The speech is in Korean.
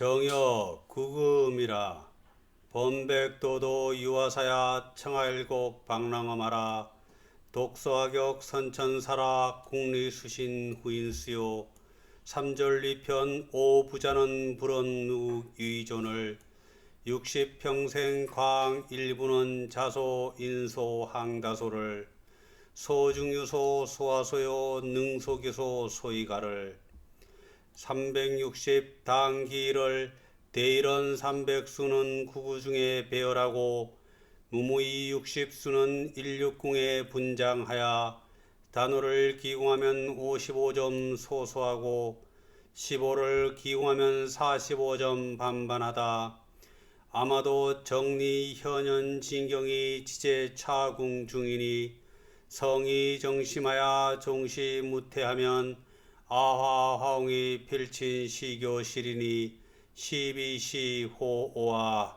정여 구금이라 범백도도 유화사야 청하일곡 방랑엄하라 독서하격 선천사라 국리수신 후인수요 삼절리편 오부자는 불언우 위존을 육십평생 광 일부는 자소 인소 항다소를 소중유소 소화소요 능소교소 소이가를 360 당기를 대일원 300수는 구구 중에 배열하고 무무이 60수는 160에 분장하여 단호를 기공하면 55점 소소하고 15를 기공하면 45점 반반하다. 아마도 정리 현현 진경이 지제 차궁 중이니 성이 정심하여 종시 무태하면 아화 화웅이 필친 시교시리니 시비시 호오아